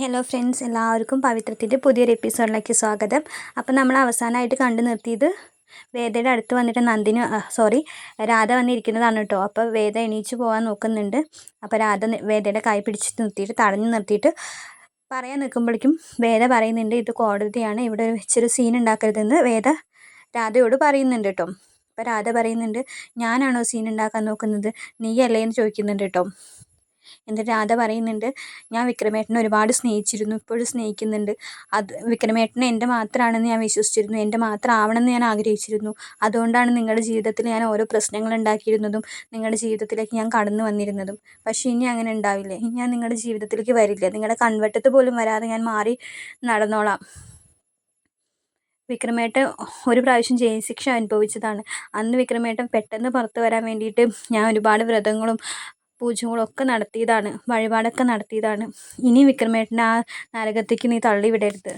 Hello friends എല്ലാവർക്കും പവിത്രത്തിന്റെ പുതിയൊരു എപ്പിസോഡിലേക്ക് സ്വാഗതം. അപ്പോൾ നമ്മൾ അവസാനമായിട്ട് കണ്ടു നിർത്തിയത് വേദയുടെ അടുത്ത് വന്നിട്ട് നന്ദിനി സോറി രാധ വന്നിരിക്കുന്നതാണ് കേട്ടോ. അപ്പോൾ വേദ എണീച്ച് പോകാൻ നോക്കുന്നുണ്ട്. അപ്പോൾ രാധ വേദയുടെ കൈ പിടിച്ച് നിർത്തിയിട്ട് തടഞ്ഞു നിർത്തിയിട്ട് പറയാൻ നിൽക്കുമ്പോഴേക്കും വേദ പറയുന്നുണ്ട് ഇത് കോടതിയാണ്. ഇവിടെ വെച്ചൊരു സീൻ ഉണ്ടാക്കരുതെന്ന്. വേദ രാധയോട് പറയുന്നുണ്ട് കേട്ടോ. അപ്പോൾ രാധ പറയുന്നുണ്ട് ഞാനാണോ സീൻ ഉണ്ടാക്കാൻ നോക്കുന്നത്? നീയല്ലേ? എന്ന് ചോദിക്കുന്നുണ്ട് കേട്ടോ. എന്നിട്ട് രാധ പറയുന്നുണ്ട് ഞാൻ വിക്രമേട്ടനെ ഒരുപാട് സ്നേഹിച്ചിരുന്നു ഇപ്പോഴും സ്നേഹിക്കുന്നുണ്ട്. അത് വിക്രമേട്ടനെ എന്റെ മാത്രമാണെന്ന് ഞാൻ വിശ്വസിച്ചിരുന്നു എന്റെ മാത്രം ആവണമെന്ന് ഞാൻ ആഗ്രഹിച്ചിരുന്നു. അതുകൊണ്ടാണ് നിങ്ങളുടെ ജീവിതത്തിൽ ഞാൻ ഓരോ പ്രശ്നങ്ങൾ ഉണ്ടാക്കിയിരുന്നതും നിങ്ങളുടെ ജീവിതത്തിലേക്ക് ഞാൻ കടന്നു വന്നിരുന്നതും. പക്ഷേ ഇനി അങ്ങനെ ഉണ്ടാവില്ല. ഇനി ഞാൻ നിങ്ങളുടെ ജീവിതത്തിലേക്ക് വരില്ല. നിങ്ങളുടെ കൺവട്ടത്ത് പോലും വരാതെ ഞാൻ മാറി നടന്നോളാം. വിക്രമേട്ടൻ ഒരു പ്രാവശ്യം ജയിൽ ശിക്ഷ അനുഭവിച്ചതാണ്. അന്ന് വിക്രമേട്ടൻ പെട്ടെന്ന് പുറത്തു വരാൻ വേണ്ടിയിട്ട് ഞാൻ ഒരുപാട് വ്രതങ്ങളും പൂജകളൊക്കെ നടത്തിയതാണ് വഴിപാടൊക്കെ നടത്തിയതാണ്. ഇനി വിക്രമേട്ടനെ ആ നരകത്തേക്ക് നീ തള്ളി തള്ളിവിടരുത്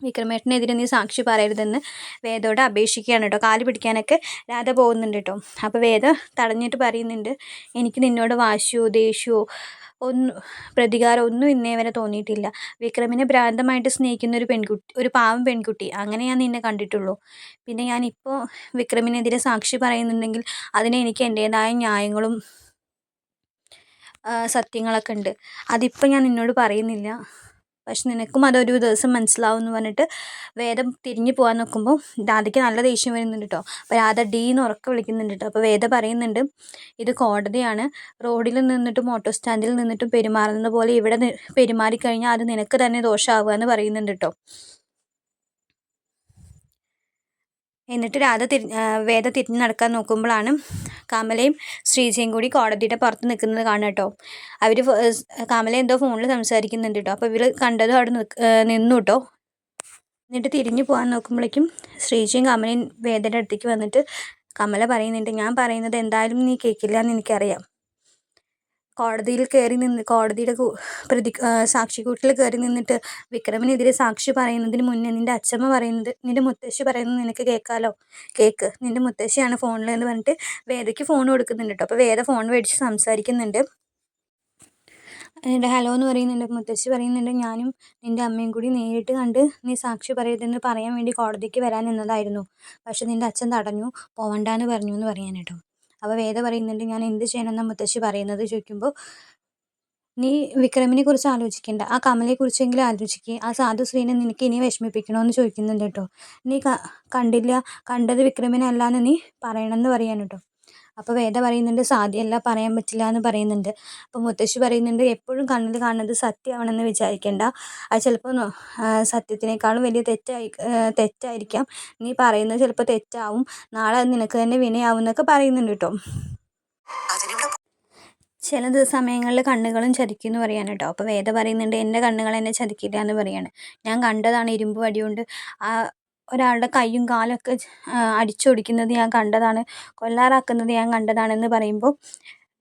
വിക്രമേട്ടനെതിരെ നീ സാക്ഷി പറയരുതെന്ന് വേദയോട് അപേക്ഷിക്കുകയാണ് കേട്ടോ. കാൽ പിടിക്കാനൊക്കെ രാധ പോകുന്നുണ്ട് കേട്ടോ. അപ്പോൾ വേദ തടഞ്ഞിട്ട് പറയുന്നുണ്ട് എനിക്ക് നിന്നോട് വാശിയോ ദേഷ്യമോ ഒന്നും പ്രതികാരം ഒന്നും ഇന്നേ വരെ തോന്നിയിട്ടില്ല. വിക്രമിനെ ഭ്രാന്തമായിട്ട് സ്നേഹിക്കുന്ന ഒരു പെൺകുട്ടി ഒരു പാവം പെൺകുട്ടി. അങ്ങനെ ഞാൻ നിന്നെ കണ്ടിട്ടുള്ളൂ. പിന്നെ ഞാനിപ്പോൾ വിക്രമിനെതിരെ സാക്ഷി പറയുന്നുണ്ടെങ്കിൽ അതിന് എനിക്ക് എന്റേതായ ന്യായങ്ങളും സത്യങ്ങളൊക്കെ ഉണ്ട്. അതിപ്പോൾ ഞാൻ നിന്നോട് പറയുന്നില്ല. പക്ഷെ നിനക്കും അതൊരു ദിവസം മനസ്സിലാവും എന്ന് പറഞ്ഞിട്ട് വേദം തിരിഞ്ഞു പോകാൻ നോക്കുമ്പോൾ രാധയ്ക്ക് നല്ല ദേഷ്യം വരുന്നുണ്ട് കേട്ടോ അപ്പോൾ രാധ ഡീ എന്ന് ഉറക്കം വിളിക്കുന്നുണ്ട് കേട്ടോ അപ്പോൾ വേദ പറയുന്നുണ്ട് ഇത് കോടതിയാണ്. റോഡിൽ നിന്നിട്ടും ഓട്ടോ സ്റ്റാൻഡിൽ നിന്നിട്ടും പെരുമാറുന്നത് പോലെ ഇവിടെ പെരുമാറിക്കഴിഞ്ഞാൽ അത് നിനക്ക് തന്നെ ദോഷമാവുക എന്ന് പറയുന്നുണ്ട് കേട്ടോ എന്നിട്ട് രാധ തിരി വേദ തിരിഞ്ഞ് നടക്കാൻ നോക്കുമ്പോഴാണ് കമലയും ശ്രീജയും കൂടി കോടതിയുടെ പുറത്ത് നിൽക്കുന്നത് കാണുക കേട്ടോ. അവർ കമല എന്തോ ഫോണിൽ സംസാരിക്കുന്നുണ്ട് കേട്ടോ. അപ്പോൾ ഇവർ കണ്ടതും അവിടെ നിന്നു കേട്ടോ. എന്നിട്ട് തിരിഞ്ഞു പോകാൻ നോക്കുമ്പോഴേക്കും ശ്രീജയും കമലയും വേദയുടെ അടുത്തേക്ക് വന്നിട്ട് കമല പറയുന്നുണ്ട് ഞാൻ പറയുന്നത് എന്തായാലും നീ കേൾക്കില്ല എന്ന് എനിക്കറിയാം. കോടതിയിൽ കയറി നിന്ന് കോടതിയുടെ പ്രതി സാക്ഷിക്കൂട്ടിൽ കയറി നിന്നിട്ട് വിക്രമിനെതിരെ സാക്ഷി പറയുന്നതിന് മുന്നേ നിന്റെ അച്ഛമ്മ പറയുന്നത് നിന്റെ മുത്തശ്ശി പറയുന്നത് നിനക്ക് കേൾക്കാമല്ലോ കേക്ക്. നിന്റെ മുത്തശ്ശിയാണ് ഫോണിൽ എന്ന് പറഞ്ഞിട്ട് വേദയ്ക്ക് ഫോൺ കൊടുക്കുന്നുണ്ട് കേട്ടോ അപ്പോൾ വേദ ഫോൺ മേടിച്ച് സംസാരിക്കുന്നുണ്ട്. എന്റെ ഹലോ എന്ന് പറയുന്നുണ്ട്. മുത്തശ്ശി പറയുന്നുണ്ട് ഞാനും നിന്റെ അമ്മയും കൂടി നേരിട്ട് കണ്ട് നീ സാക്ഷി പറയരുതെന്ന് പറയാൻ വേണ്ടി കോടതിക്ക് വരാൻ നിന്നതായിരുന്നു. പക്ഷെ നിന്റെ അച്ഛൻ തടഞ്ഞു പോവണ്ടെന്ന് പറഞ്ഞു എന്ന് പറയാൻ കേട്ടോ അപ്പോൾ വേദ പറയുന്നുണ്ട് ഞാൻ എന്ത് ചെയ്യണമെന്ന് മുത്തശ്ശി പറയുന്നത്? ചോദിക്കുമ്പോൾ നീ വിക്രമിനെ കുറിച്ച് ആലോചിക്കേണ്ട. ആ കമലയെ കുറിച്ചെങ്കിലും ആലോചിക്കുക ആ സാധു സ്ത്രീനെ നിനക്ക് ഇനി വിഷമിപ്പിക്കണമെന്ന് ചോദിക്കുന്നുണ്ട് കേട്ടോ. നീ കണ്ടില്ല കണ്ടത് വിക്രമിനെ അല്ലാന്ന് നീ പറയണമെന്ന് പറയാൻ കേട്ടോ അപ്പോൾ വേദ പറയുന്നുണ്ട് സാധ്യമല്ല പറയാൻ പറ്റില്ല എന്ന് പറയുന്നുണ്ട്. അപ്പോൾ മുത്തശ്ശി പറയുന്നുണ്ട് എപ്പോഴും കണ്ണിൽ കാണുന്നത് സത്യമാണെന്ന് വിചാരിക്കേണ്ട. അത് ചിലപ്പോൾ സത്യത്തിനേക്കാളും വലിയ തെറ്റായി തെറ്റായിരിക്കാം. നീ പറയുന്നത് ചിലപ്പോൾ തെറ്റാവും. നാളെ നിനക്ക് തന്നെ വിനയാവും എന്നൊക്കെ പറയുന്നുണ്ട് കേട്ടോ. ചില സമയങ്ങളിൽ കണ്ണുകളും ചതിക്കും എന്ന് പറയാൻ കേട്ടോ. അപ്പോൾ വേദ പറയുന്നുണ്ട് എന്റെ കണ്ണുകൾ എന്നെ ചതിക്കില്ല എന്ന് പറയാണ്. ഞാൻ കണ്ടതാണ് ഇരുമ്പ് വടി കൊണ്ട് ആ ഒരാളുടെ കൈയും കാലൊക്കെ അടിച്ചൊടിക്കുന്നത് ഞാൻ കണ്ടതാണ് കൊല്ലാറാക്കുന്നത് ഞാൻ കണ്ടതാണെന്ന് പറയുമ്പോൾ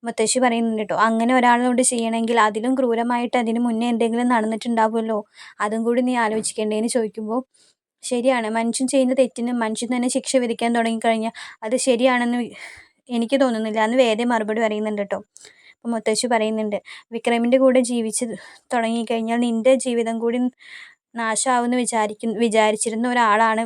മുത്തശ്ശി പറയുന്നുണ്ട് കേട്ടോ അങ്ങനെ ഒരാളോട് ചെയ്യണമെങ്കിൽ അതിലും ക്രൂരമായിട്ട് അതിന് മുന്നേ എന്തെങ്കിലും നടന്നിട്ടുണ്ടാവുമല്ലോ അതും കൂടി നീ ആലോചിക്കേണ്ടേന്ന് ചോദിക്കുമ്പോൾ ശരിയാണ് മനുഷ്യൻ ചെയ്യുന്ന തെറ്റിന് മനുഷ്യൻ തന്നെ ശിക്ഷ വിധിക്കാൻ തുടങ്ങിക്കഴിഞ്ഞാൽ അത് ശരിയാണെന്ന് എനിക്ക് തോന്നുന്നില്ല എന്ന് വേദ മറുപടി പറയുന്നുണ്ട് കേട്ടോ അപ്പം മുത്തശ്ശി പറയുന്നുണ്ട് വിക്രമിന്റെ കൂടെ ജീവിച്ച് തുടങ്ങിക്കഴിഞ്ഞാൽ നിന്റെ ജീവിതം കൂടി നാശമാവുമെന്ന് വിചാരിക്കുന്ന വിചാരിച്ചിരുന്ന ഒരാളാണ്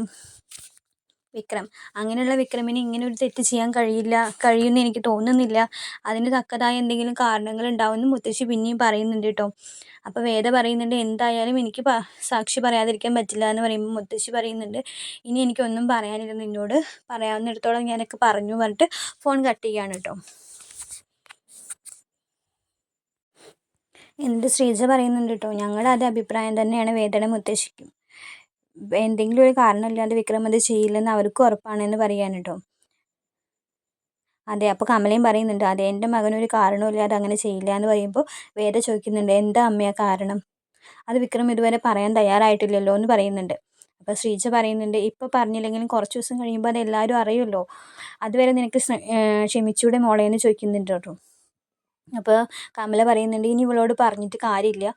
വിക്രം. അങ്ങനെയുള്ള വിക്രമിന് ഇങ്ങനെ ഒരു തെറ്റ് ചെയ്യാൻ കഴിയില്ല കഴിയുമെന്ന് എനിക്ക് തോന്നുന്നില്ല. അതിന് തക്കതായ എന്തെങ്കിലും കാരണങ്ങൾ ഉണ്ടാവുമെന്ന് മുത്തശ്ശി പിന്നെയും പറയുന്നുണ്ട് കേട്ടോ. അപ്പോൾ വേദ പറയുന്നുണ്ട് എന്തായാലും എനിക്ക് സാക്ഷി പറയാതിരിക്കാൻ പറ്റില്ല എന്ന് പറയുമ്പോൾ മുത്തശ്ശി പറയുന്നുണ്ട് ഇനി എനിക്കൊന്നും പറയാനില്ല. നിന്നോട് പറയാവുന്നിടത്തോളം ഞാനൊക്കെ പറഞ്ഞു പറഞ്ഞിട്ട് ഫോൺ കട്ട് ചെയ്യാണ് കേട്ടോ. എന്നിട്ട് ശ്രീജ പറയുന്നുണ്ട് കേട്ടോ ഞങ്ങളുടെ അതേ അഭിപ്രായം തന്നെയാണ് വേദന മുത്തശ്ശിക്കും എന്തെങ്കിലും ഒരു കാരണമില്ലാതെ വിക്രം അത് ചെയ്യില്ലെന്ന് അവർക്ക് ഉറപ്പാണെന്ന് പറയാൻ കേട്ടോ അതെ അപ്പോൾ കമലയും പറയുന്നുണ്ട് അതെ എന്റെ മകനൊരു കാരണമില്ലാതെ അങ്ങനെ ചെയ്യില്ല എന്ന് പറയുമ്പോൾ വേദ ചോദിക്കുന്നുണ്ട് എന്താ അമ്മയാ കാരണം? അത് വിക്രം ഇതുവരെ പറയാൻ തയ്യാറായിട്ടില്ലല്ലോ എന്ന് പറയുന്നുണ്ട്. അപ്പോൾ ശ്രീജ പറയുന്നുണ്ട് ഇപ്പോൾ പറഞ്ഞില്ലെങ്കിലും കുറച്ച് ദിവസം കഴിയുമ്പോൾ അത് എല്ലാവരും അറിയുമല്ലോ. അതുവരെ നിനക്ക് ക്ഷമിച്ചൂടെ മോളേന്ന് ചോദിക്കുന്നുണ്ട് കേട്ടോ അപ്പോൾ കമല പറയുന്നുണ്ട് ഇനി ഇവളോട് പറഞ്ഞിട്ട് കാര്യമില്ല.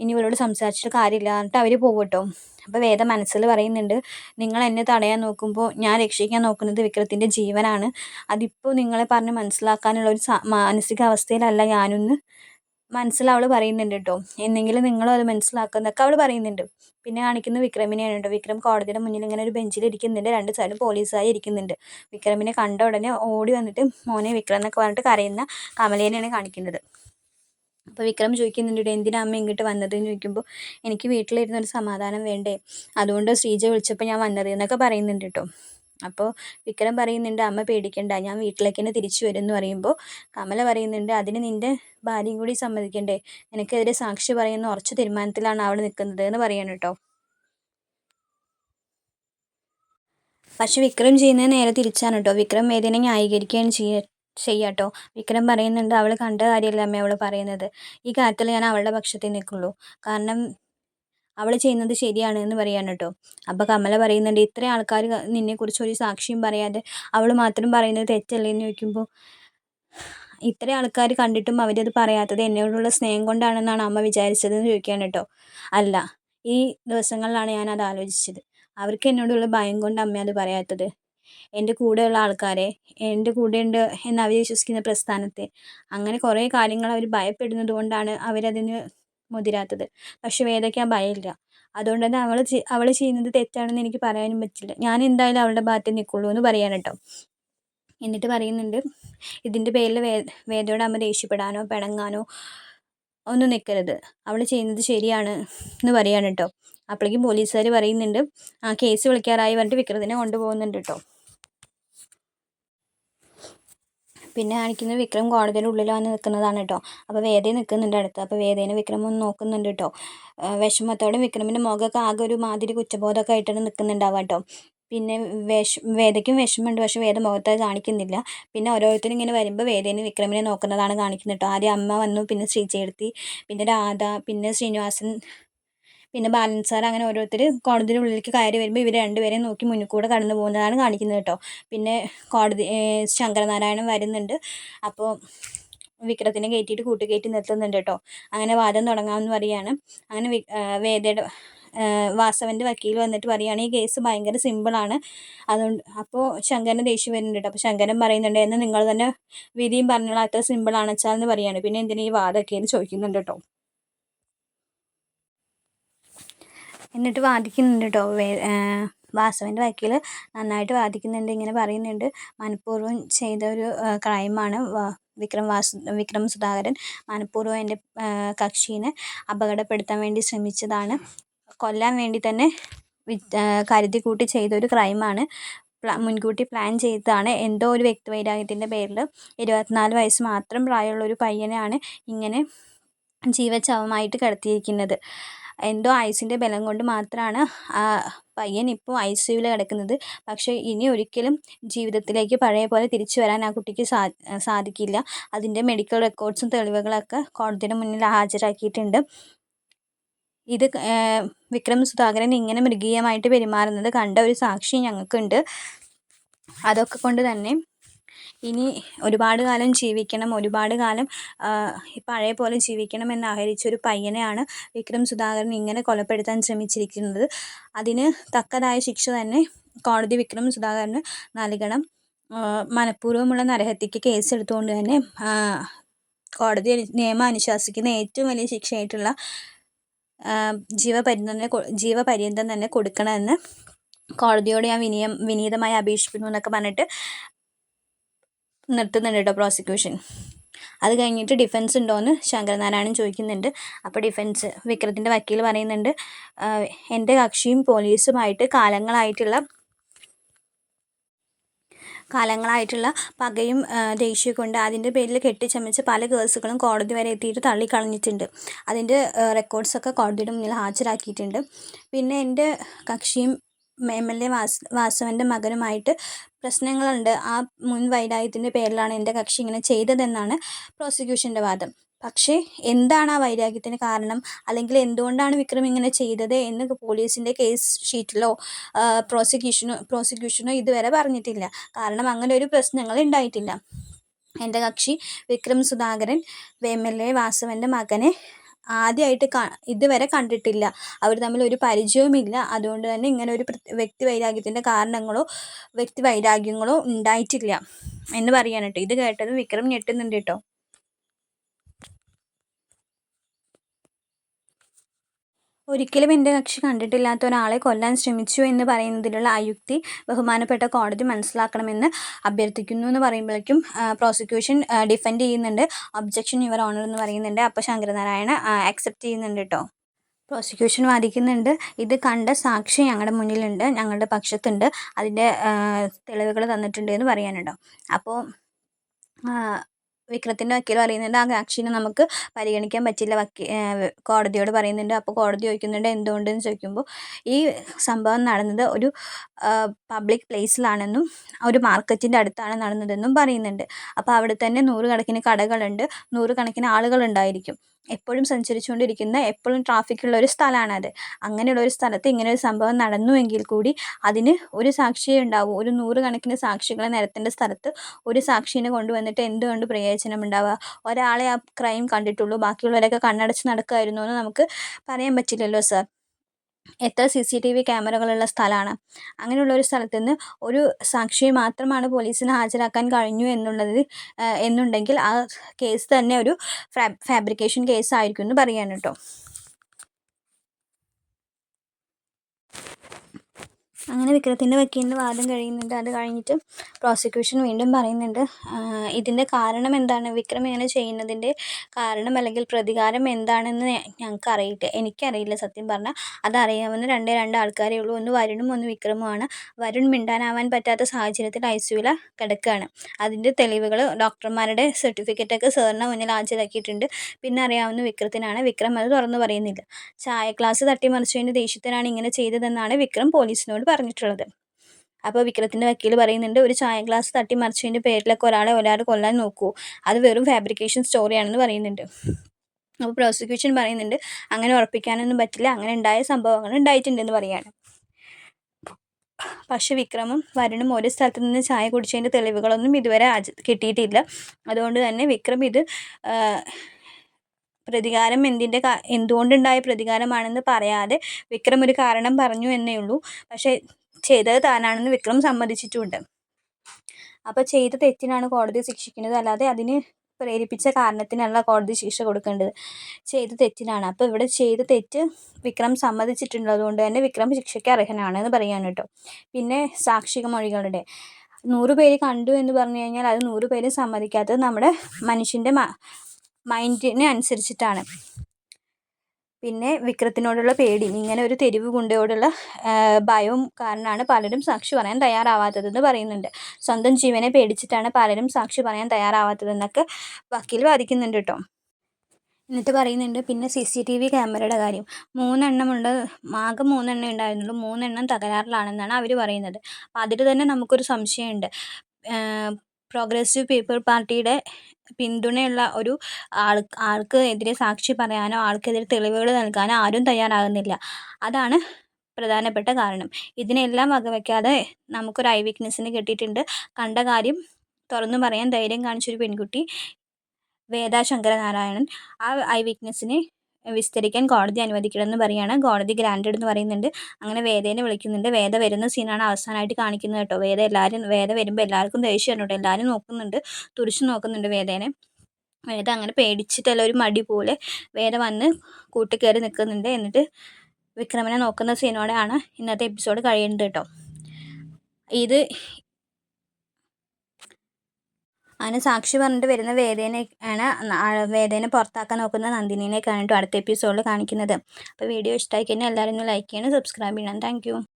ഇനി ഇവളോട് സംസാരിച്ചിട്ട് കാര്യമില്ല എന്നിട്ട് അവർ പോകും കേട്ടോ അപ്പോൾ വേദ മനസ്സിൽ പറയുന്നുണ്ട് നിങ്ങൾ എന്നെ തടയാൻ നോക്കുമ്പോൾ ഞാൻ രക്ഷിക്കാൻ നോക്കുന്നത് വിക്രത്തിന്റെ ജീവനാണ്. അതിപ്പോൾ നിങ്ങളെ പറഞ്ഞ് മനസ്സിലാക്കാനുള്ള ഒരു മാനസികാവസ്ഥയിലല്ല ഞാനൊന്ന് മനസ്സിൽ അവൾ പറയുന്നുണ്ട് കേട്ടോ എന്നെങ്കിലും നിങ്ങളും അത് മനസ്സിലാക്കുന്നൊക്കെ അവൾ പറയുന്നുണ്ട്. പിന്നെ കാണിക്കുന്ന വിക്രമിനെയാണ് കേട്ടോ വിക്രം കോടതിയുടെ മുന്നിൽ ഇങ്ങനെ ഒരു ബെഞ്ചിൽ ഇരിക്കുന്നുണ്ട്. രണ്ട് സൈഡും പോലീസുകാർ ഇരിക്കുന്നുണ്ട്. വിക്രമിനെ കണ്ട ഉടനെ ഓടി വന്നിട്ട് മോനെ വിക്രം എന്നൊക്കെ പറഞ്ഞിട്ട് കരയുന്ന കമലേനെയാണ് കാണിക്കുന്നത്. അപ്പോൾ വിക്രം ചോദിക്കുന്നുണ്ട് എന്തിനാ അമ്മ ഇങ്ങോട്ട് വന്നത്? എന്ന് ചോദിക്കുമ്പോൾ എനിക്ക് വീട്ടിലിരുന്നൊരു സമാധാനം വേണ്ടേ? അതുകൊണ്ട് ശ്രീജ വിളിച്ചപ്പോൾ ഞാൻ വന്നത് എന്നൊക്കെ പറയുന്നുണ്ട് കേട്ടോ അപ്പോൾ വിക്രം പറയുന്നുണ്ട് അമ്മ പേടിക്കണ്ട ഞാൻ വീട്ടിലേക്ക് തന്നെ തിരിച്ചു വരും എന്ന് പറയുമ്പോൾ കമല പറയുന്നുണ്ട് അതിന് നിന്റെ ഭാര്യയും കൂടി സമ്മതിക്കണ്ടേ? നിനക്കെതിരെ സാക്ഷി പറയുന്ന ഉറച്ച തീരുമാനത്തിലാണ് അവൾ നിൽക്കുന്നത് എന്ന് പറയണം കേട്ടോ. പക്ഷെ വിക്രം ചെയ്യുന്നത് നേരെ തിരിച്ചാണ് കേട്ടോ. വിക്രം വേദിനെ ന്യായീകരിക്കുകയാണ് ചെയ്യുക ചെയ്യാട്ടോ വിക്രം പറയുന്നുണ്ട് അവൾ കണ്ട കാര്യമല്ല അമ്മ അവൾ പറയുന്നത്. ഈ കാര്യത്തിൽ ഞാൻ അവളുടെ പക്ഷത്തിൽ നിൽക്കുള്ളൂ. കാരണം അവൾ ചെയ്യുന്നത് ശരിയാണ് എന്ന് പറയാണ് കേട്ടോ. അപ്പോൾ കമല പറയുന്നുണ്ട് ഇത്രയും ആൾക്കാർ നിന്നെക്കുറിച്ച് ഒരു സാക്ഷിയും പറയാതെ അവൾ മാത്രം പറയുന്നത് തെറ്റല്ലേ എന്ന് ചോദിക്കുമ്പോൾ ഇത്രയും ആൾക്കാർ കണ്ടിട്ടും അവരത് പറയാത്തത് എന്നോടുള്ള സ്നേഹം കൊണ്ടാണെന്നാണ് അമ്മ വിചാരിച്ചതെന്ന് ചോദിക്കുകയാണ് കേട്ടോ. അല്ല ഈ ദിവസങ്ങളിലാണ് ഞാൻ അത് ആലോചിച്ചത്. അവർക്ക് എന്നോടുള്ള ഭയം കൊണ്ട് അമ്മ അത് പറയാത്തത്. എന്റെ കൂടെയുള്ള ആൾക്കാരെ എന്റെ കൂടെയുണ്ട് എന്ന് അവർ വിശ്വസിക്കുന്ന പ്രസ്ഥാനത്തെ. അങ്ങനെ കുറേ കാര്യങ്ങൾ അവർ ഭയപ്പെടുന്നത് കൊണ്ടാണ് അവരതിന് മുതിരാത്തത്. പക്ഷെ വേദയ്ക്ക് ആ ഭയമില്ല. അതുകൊണ്ട് തന്നെ അവൾ അവൾ ചെയ്യുന്നത് തെറ്റാണെന്ന് എനിക്ക് പറയാനും പറ്റില്ല. ഞാൻ എന്തായാലും അവളുടെ ഭാഗത്ത് നിൽക്കുള്ളൂ എന്ന് പറയാണ് കേട്ടോ. എന്നിട്ട് പറയുന്നുണ്ട് ഇതിന്റെ പേരിൽ വേ വേദയോട് അമ്മ ദേഷ്യപ്പെടാനോ പിണങ്ങാനോ ഒന്നും നിൽക്കരുത്. അവൾ ചെയ്യുന്നത് ശരിയാണ് എന്ന് പറയാണ് കേട്ടോ. അപ്പോഴേക്കും പോലീസുകാർ പറയുന്നുണ്ട് ആ കേസ് വിളിക്കാറായി പറഞ്ഞിട്ട് വിക്രത്തിനെ കൊണ്ടുപോകുന്നുണ്ട് കേട്ടോ. പിന്നെ കാണിക്കുന്നത് വിക്രം കോടതിയുടെ ഉള്ളിൽ വന്ന് നിൽക്കുന്നതാണ് കേട്ടോ. അപ്പോൾ വേദ നിൽക്കുന്നുണ്ട് അടുത്ത്. അപ്പോൾ വേദേനെ വിക്രം ഒന്ന് നോക്കുന്നുണ്ട് കേട്ടോ. വിഷമത്തോടെ വിക്രമിന്റെ മുഖമൊക്കെ ആകെ ഒരു മാതിരി കുറ്റബോധമൊക്കെ ആയിട്ടാണ് നിൽക്കുന്നുണ്ടാവുക കേട്ടോ. പിന്നെ വിഷ വേദയ്ക്കും വിഷമമുണ്ട്. പക്ഷെ വേദ മുഖത്ത് കാണിക്കുന്നില്ല. പിന്നെ ഓരോരുത്തരും ഇങ്ങനെ വരുമ്പോൾ വേദേനെ വിക്രമിനെ നോക്കുന്നതാണ് കാണിക്കുന്നത് കേട്ടോ. ആദ്യം അമ്മ വന്നു പിന്നെ ശ്രീചേർത്തി പിന്നെ രാധ പിന്നെ ശ്രീനിവാസൻ പിന്നെ ബാലൻസാർ അങ്ങനെ ഓരോരുത്തർ കോടതിയുടെ ഉള്ളിലേക്ക് കയറി വരുമ്പോൾ ഇവർ രണ്ടുപേരെയും നോക്കി മുന്നിൽ കൂടെ കടന്നു പോകുന്നതാണ് കാണിക്കുന്നത് കേട്ടോ. പിന്നെ കോടതി ശങ്കരനാരായണൻ വരുന്നുണ്ട്. അപ്പോൾ വിക്രത്തിനെ കയറ്റിയിട്ട് കൂട്ടുകയറ്റി നിർത്തുന്നുണ്ട് കേട്ടോ. അങ്ങനെ വാദം തുടങ്ങാമെന്ന് പറയുകയാണ് അങ്ങനെ വേദയുടെ വാസവന്റെ വക്കീൽ വന്നിട്ട് പറയുകയാണ് ഈ കേസ് ഭയങ്കര സിമ്പിളാണ് അതുകൊണ്ട് അപ്പോൾ ശങ്കരൻ ദേഷ്യം വരുന്നുണ്ട് അപ്പോൾ ശങ്കരൻ പറയുന്നുണ്ട് എന്ന് നിങ്ങൾ തന്നെ വിധിയും പറഞ്ഞോളാം. അത്ര സിമ്പിളാണെന്ന് വെച്ചാൽ എന്ന് പറയുകയാണ് പിന്നെ എന്തിനാ ഈ വാദമൊക്കെ എന്ന് ചോദിക്കുന്നുണ്ട് കേട്ടോ. എന്നിട്ട് വാദിക്കുന്നുണ്ട് കേട്ടോ വാസവന്റെ വക്കീൽ നന്നായിട്ട് വാദിക്കുന്നുണ്ട് ഇങ്ങനെ പറയുന്നുണ്ട്. മനഃപൂർവം ചെയ്ത ഒരു ക്രൈമാണ് വിക്രം വാസു വിക്രം സുധാകരൻ. മനഃപൂർവം എന്റെ കക്ഷീനെ അപകടപ്പെടുത്താൻ വേണ്ടി ശ്രമിച്ചതാണ്. കൊല്ലാൻ വേണ്ടി തന്നെ കരുതി കൂട്ടി ചെയ്ത ഒരു ക്രൈമാണ്. മുൻകൂട്ടി പ്ലാൻ ചെയ്തതാണ്. എന്തോ ഒരു വ്യക്തിവൈരാഗ്യത്തിന്റെ പേരിൽ ഇരുപത്തിനാല് വയസ്സ് മാത്രം പ്രായമുള്ള ഒരു പയ്യനെയാണ് ഇങ്ങനെ ജീവചവമായിട്ട് കിടത്തിയിരിക്കുന്നത്. എന്തോ ഐസിന്റെ ബലം കൊണ്ട് മാത്രമാണ് പയ്യൻ ഇപ്പോൾ ഐ സി യുവിൽ കിടക്കുന്നത്. പക്ഷേ ഇനി ഒരിക്കലും ജീവിതത്തിലേക്ക് പഴയ പോലെ തിരിച്ചു വരാൻ ആ കുട്ടിക്ക് സാ സാധിക്കില്ല. അതിന്റെ മെഡിക്കൽ റെക്കോർഡ്സും തെളിവുകളൊക്കെ കോടതിയുടെ മുന്നിൽ ഹാജരാക്കിയിട്ടുണ്ട്. ഇത് വിക്രം സുധാകരൻ ഇങ്ങനെ മൃഗീയമായിട്ട് പെരുമാറുന്നത് കണ്ട ഒരു സാക്ഷി ഞങ്ങൾക്കുണ്ട്. അതൊക്കെ കൊണ്ട് തന്നെ ഇനി ഒരുപാട് കാലം ജീവിക്കണം ഒരുപാട് കാലം പഴയ പോലെ ജീവിക്കണം എന്ന് ആഗ്രഹിച്ച ഒരു പയ്യനെയാണ് വിക്രം സുധാകരൻ ഇങ്ങനെ കൊലപ്പെടുത്താൻ ശ്രമിച്ചിരിക്കുന്നത്. അതിന് തക്കതായ ശിക്ഷ തന്നെ കോടതി വിക്രം സുധാകരന് നൽകണം. മനഃപൂർവമുള്ള നരഹത്യക്ക് കേസെടുത്തുകൊണ്ട് തന്നെ കോടതി നിയമം അനുശാസിക്കുന്ന ഏറ്റവും വലിയ ശിക്ഷയായിട്ടുള്ള ജീവപര്യന്തം ജീവപര്യന്തം തന്നെ കൊടുക്കണമെന്ന് കോടതിയോട് ഞാൻ വിനിയം വിനീതമായി അപേക്ഷിക്കുന്നു എന്നൊക്കെ പറഞ്ഞിട്ട് നിർത്തുന്നുണ്ട് കേട്ടോ പ്രോസിക്യൂഷൻ അത് കഴിഞ്ഞിട്ട് ഡിഫൻസ് ഉണ്ടോയെന്ന് ശങ്കരനാരായണൻ ചോദിക്കുന്നുണ്ട്. അപ്പോൾ ഡിഫൻസ് വിക്രത്തിന്റെ വക്കീൽ പറയുന്നുണ്ട് എന്റെ കക്ഷിയും പോലീസുമായിട്ട് കാലങ്ങളായിട്ടുള്ള കാലങ്ങളായിട്ടുള്ള പകയും ദേഷ്യവും കൊണ്ട് അതിന്റെ പേരിൽ കെട്ടിച്ചമച്ച് പല കേസുകളും കോടതി വരെ എത്തിയിട്ട് തള്ളിക്കളഞ്ഞിട്ടുണ്ട്. അതിന്റെ റെക്കോർഡ്സൊക്കെ കോടതിയുടെ മുന്നിൽ ഹാജരാക്കിയിട്ടുണ്ട്. പിന്നെ എന്റെ കക്ഷിയും എം എൽ എ വാസ് വാസവന്റെ മകനുമായിട്ട് പ്രശ്നങ്ങളുണ്ട്. ആ മുൻ വൈരാഗ്യത്തിന്റെ പേരിലാണ് എന്റെ കക്ഷി ഇങ്ങനെ ചെയ്തതെന്നാണ് പ്രോസിക്യൂഷന്റെ വാദം. പക്ഷേ എന്താണ് ആ വൈരാഗ്യത്തിന് കാരണം? അല്ലെങ്കിൽ എന്തുകൊണ്ടാണ് വിക്രം ഇങ്ങനെ ചെയ്തത് എന്ന് പോലീസിന്റെ കേസ് ഷീറ്റിലോ പ്രോസിക്യൂഷനോ പ്രോസിക്യൂഷനോ ഇതുവരെ പറഞ്ഞിട്ടില്ല. കാരണം അങ്ങനെ ഒരു പ്രശ്നങ്ങൾ ഉണ്ടായിട്ടില്ല. എന്റെ കക്ഷി Vikram Sudhakaran M L A വാസവന്റെ മകനെ ആദ്യമായിട്ട് ഇതുവരെ കണ്ടിട്ടില്ല. അവർ തമ്മിൽ ഒരു പരിചയവുമില്ല. അതുകൊണ്ട് തന്നെ ഇങ്ങനെ ഒരു വ്യക്തി വൈരാഗ്യത്തിന്റെ കാരണങ്ങളോ വ്യക്തി വൈരാഗ്യങ്ങളോ ഉണ്ടായിട്ടില്ല. എന്ന് കേട്ടോ ഇത് കേട്ടത് വിക്രം ഞെട്ടുന്നുണ്ട് കേട്ടോ ഒരിക്കലും എന്റെ കക്ഷി കണ്ടിട്ടില്ലാത്ത ഒരാളെ കൊല്ലാൻ ശ്രമിച്ചു എന്ന് പറയുന്നതിലുള്ള അയുക്തി ബഹുമാനപ്പെട്ട കോടതി മനസ്സിലാക്കണമെന്ന് അഭ്യർത്ഥിക്കുന്നു എന്ന് പറയുമ്പോഴേക്കും പ്രോസിക്യൂഷൻ ഡിഫെൻഡ് ചെയ്യുന്നുണ്ട്. ഒബ്ജക്ഷൻ യുവർ ഓണർ എന്ന് പറയുന്നുണ്ട്. അപ്പോൾ ശങ്കരനാരായണ അക്സെപ്റ്റ് ചെയ്യുന്നുണ്ട് കേട്ടോ. പ്രോസിക്യൂഷൻ വാദിക്കുന്നുണ്ട്. ഇത് കണ്ട സാക്ഷി ഞങ്ങളുടെ മുന്നിലുണ്ട്. ഞങ്ങളുടെ പക്ഷത്തുണ്ട്. അതിന്റെ തെളിവുകൾ തന്നിട്ടുണ്ട് എന്ന് പറയാനുണ്ടോ? അപ്പോൾ വിക്രത്തിന്റെ വക്കീൽ പറയുന്നുണ്ട് ആ സാക്ഷിനെ നമുക്ക് പരിഗണിക്കാൻ പറ്റില്ല. വക്കീ കോടതിയോട് പറയുന്നുണ്ട്. അപ്പോൾ കോടതി ചോദിക്കുന്നുണ്ട് എന്തുകൊണ്ടെന്ന് ചോദിക്കുമ്പോൾ ഈ സംഭവം നടന്നത് ഒരു പബ്ലിക് പ്ലേസിലാണെന്നും ഒരു മാർക്കറ്റിന്റെ അടുത്താണ് നടന്നതെന്നും പറയുന്നുണ്ട്. അപ്പോൾ അവിടെ തന്നെ നൂറുകണക്കിന് കടകളുണ്ട്. നൂറുകണക്കിന് ആളുകളുണ്ടായിരിക്കും. എപ്പോഴും സഞ്ചരിച്ചുകൊണ്ടിരിക്കുന്ന എപ്പോഴും ട്രാഫിക്കുള്ള ഒരു സ്ഥലമാണത്. അങ്ങനെയുള്ള ഒരു സ്ഥലത്ത് ഇങ്ങനെ ഒരു സംഭവം നടന്നുവെങ്കിൽ കൂടി അതിന് ഒരു സാക്ഷിയേ ഉണ്ടാവും. ഒരു നൂറുകണക്കിന് സാക്ഷികളെ നിരത്തേണ്ട സ്ഥലത്ത് ഒരു സാക്ഷീനെ കൊണ്ടുവന്നിട്ട് എന്തുകൊണ്ട് പ്രയോജനം ഉണ്ടാവുക ഒരാളെ ആ ക്രൈം കണ്ടിട്ടുള്ളൂ. ബാക്കിയുള്ളവരൊക്കെ കണ്ണടച്ച് നടക്കുമായിരുന്നു എന്ന് നമുക്ക് പറയാൻ പറ്റില്ലല്ലോ സർ എത്ര സി സി ടി വി ക്യാമറകളുള്ള സ്ഥലമാണ്. അങ്ങനെയുള്ള ഒരു സ്ഥലത്ത് നിന്ന് ഒരു സാക്ഷിയെ മാത്രമാണ് പോലീസിന് ഹാജരാക്കാൻ കഴിഞ്ഞു എന്നുള്ളത് എന്നുണ്ടെങ്കിൽ ആ കേസ് തന്നെ ഒരു ഫാബ്രിക്കേഷൻ കേസ് ആയിരിക്കും എന്ന് പറയാണ് കേട്ടോ. അങ്ങനെ വിക്രത്തിന്റെ വക്കീലിന്റെ വാദം കഴിയുന്നുണ്ട്. അത് കഴിഞ്ഞിട്ട് പ്രോസിക്യൂഷൻ വീണ്ടും പറയുന്നുണ്ട്. ഇതിന്റെ കാരണം എന്താണ്? വിക്രം ഇങ്ങനെ ചെയ്യുന്നതിന്റെ കാരണം അല്ലെങ്കിൽ പ്രതികാരം എന്താണെന്ന് ഞങ്ങൾക്ക് അറിയില്ല എനിക്കറിയില്ല സത്യം പറഞ്ഞാൽ. അതറിയാവുന്ന രണ്ടേ രണ്ട് ആൾക്കാരേ ഉള്ളൂ. ഒന്ന് വരുണും ഒന്ന് വിക്രമുമാണ്. വരുൺ മിണ്ടാനാവാൻ പറ്റാത്ത സാഹചര്യത്തിൽ ഐ സിയുവിൽ കിടക്കുകയാണ്. അതിന്റെ തെളിവുകൾ ഡോക്ടർമാരുടെ സർട്ടിഫിക്കറ്റൊക്കെ സാറിന് മുന്നിൽ ഹാജരാക്കിയിട്ടുണ്ട്. പിന്നെ അറിയാവുന്ന വിക്രത്തിനാണ്. വിക്രം അത് തുറന്നു പറയുന്നില്ല. ചായ ക്ലാസ് തട്ടിമറിച്ചതിന്റെ ദേഷ്യത്തിനാണ് ഇങ്ങനെ ചെയ്തതെന്നാണ് വിക്രം പോലീസിനോട് പറഞ്ഞിട്ടുള്ളത്. അപ്പോൾ വിക്രത്തിന്റെ വക്കീൽ പറയുന്നുണ്ട് ഒരു ചായ ഗ്ലാസ് തട്ടി മറിച്ചതിന്റെ പേരിലൊക്കെ ഒരാളെ ഒരാൾ കൊല്ലാൻ നോക്കൂ. അത് വെറും ഫാബ്രിക്കേഷൻ സ്റ്റോറിയാണെന്ന് പറയുന്നുണ്ട്. അപ്പോൾ പ്രോസിക്യൂഷൻ പറയുന്നുണ്ട് അങ്ങനെ ഉറപ്പിക്കാനൊന്നും പറ്റില്ല. അങ്ങനെ ഉണ്ടായ സംഭവങ്ങൾ ഉണ്ടായിട്ടുണ്ടെന്ന് പറയാണ്. പക്ഷെ വിക്രമും വരുണും ഒരു സ്ഥലത്ത് നിന്ന് ചായ കുടിച്ചതിന്റെ തെളിവുകളൊന്നും ഇതുവരെ കിട്ടിയിട്ടില്ല. അതുകൊണ്ട് തന്നെ വിക്രം ഇത് പ്രതികാരം എന്തിന്റെ എന്തുകൊണ്ടുണ്ടായ പ്രതികാരമാണെന്ന് പറയാതെ വിക്രം ഒരു കാരണം പറഞ്ഞു എന്നേ ഉള്ളൂ. പക്ഷേ ചെയ്തത് താനാണെന്ന് വിക്രം സമ്മതിച്ചിട്ടുണ്ട്. അപ്പോൾ ചെയ്ത തെറ്റിനാണ് കോടതി ശിക്ഷിക്കുന്നത്. അല്ലാതെ അതിന് പ്രേരിപ്പിച്ച കാരണത്തിനല്ല കോടതി ശിക്ഷ കൊടുക്കേണ്ടത്. ചെയ്ത തെറ്റിനാണ്. അപ്പോൾ ഇവിടെ ചെയ്ത തെറ്റ് വിക്രം സമ്മതിച്ചിട്ടുണ്ട് അതുകൊണ്ട് തന്നെ വിക്രം ശിക്ഷയ്ക്ക് അർഹനാണ് എന്ന് പറയാൻ കേട്ടോ. പിന്നെ സാക്ഷിക മൊഴികളുടെ. നൂറ് പേര് കണ്ടു എന്ന് പറഞ്ഞു കഴിഞ്ഞാൽ അത് നൂറ് പേരും സമ്മതിക്കാത്തത് നമ്മുടെ മനുഷ്യന്റെ മൈൻഡിനെ അനുസരിച്ചിട്ടാണ്. പിന്നെ വിക്രത്തിനോടുള്ള പേടിയും ഇങ്ങനെ ഒരു തെരുവ് ഗുണ്ടയോടുള്ള ഭയവും കാരണമാണ് പലരും സാക്ഷി പറയാൻ തയ്യാറാവാത്തതെന്ന് പറയുന്നുണ്ട്. സ്വന്തം ജീവനെ പേടിച്ചിട്ടാണ് പലരും സാക്ഷി പറയാൻ തയ്യാറാവാത്തതെന്നൊക്കെ വക്കീൽ വാദിക്കുന്നുണ്ട് കേട്ടോ. എന്നിട്ട് പറയുന്നുണ്ട് പിന്നെ സി സി ടി വി ക്യാമറയുടെ കാര്യം. മൂന്നെണ്ണമുണ്ട് ആകെ മൂന്നെണ്ണം ഉണ്ടായിരുന്നുള്ളൂ. മൂന്നെണ്ണം തകരാറിലാണെന്നാണ് അവർ പറയുന്നത്. അപ്പം അതിൽ തന്നെ നമുക്കൊരു സംശയമുണ്ട്. പ്രോഗ്രസീവ് പീപ്പിൾ പാർട്ടിയുടെ പിന്തുണയുള്ള ഒരു ആൾ ആൾക്ക് എതിരെ സാക്ഷി പറയാനോ ആൾക്കെതിരെ തെളിവുകൾ നൽകാനോ ആരും തയ്യാറാകുന്നില്ല. അതാണ് പ്രധാനപ്പെട്ട കാരണം. ഇതിനെല്ലാം വകവയ്ക്കാതെ നമുക്കൊരു ഐ വീക്ക്നെസ്സിന് കിട്ടിയിട്ടുണ്ട്. കണ്ട കാര്യം തുറന്നു പറയാൻ ധൈര്യം കാണിച്ചൊരു പെൺകുട്ടി വേദാശങ്കര ശങ്കരനാരായണൻ ആ ഐ വിറ്റ്നസ്സിനെ വിസ്തരിക്കാൻ കോടതി അനുവദിക്കണമെന്ന് പറയുകയാണ്. കോടതി ഗ്രാൻഡഡ് എന്ന് പറയുന്നുണ്ട്. അങ്ങനെ വേദനെ വിളിക്കുന്നുണ്ട്. വേദ വരുന്ന സീനാണ് അവസാനമായിട്ട് കാണിക്കുന്നത് കേട്ടോ. വേദ എല്ലാവരും വേദ വരുമ്പോൾ എല്ലാവർക്കും ദേഷ്യം കേട്ടോ എല്ലാവരും നോക്കുന്നുണ്ട്. തുറിച്ച് നോക്കുന്നുണ്ട് വേദേനെ. വേദ അങ്ങനെ പേടിച്ചിട്ടല്ല ഒരു മടി പോലെ വേദ വന്ന് കൂട്ടിക്കയറി നിൽക്കുന്നുണ്ട്. എന്നിട്ട് വിക്രമനെ നോക്കുന്ന സീനോടെയാണ് ഇന്നത്തെ എപ്പിസോഡ് കഴിയേണ്ടത് കേട്ടോ. ഇത് അങ്ങനെ സാക്ഷി പറഞ്ഞിട്ട് വരുന്ന വേദേനെ ആണ് വേദേനെ പുറത്താക്കാൻ നോക്കുന്ന നന്ദിനിനെ കാണിട്ടും അടുത്ത എപ്പിസോഡിൽ കാണിക്കുന്നത്. അപ്പോൾ വീഡിയോ ഇഷ്ടമായി കഴിഞ്ഞാൽ എല്ലാവരും ഒന്ന് ലൈക്ക് ചെയ്യണം സബ്സ്ക്രൈബ് ചെയ്യണം. താങ്ക്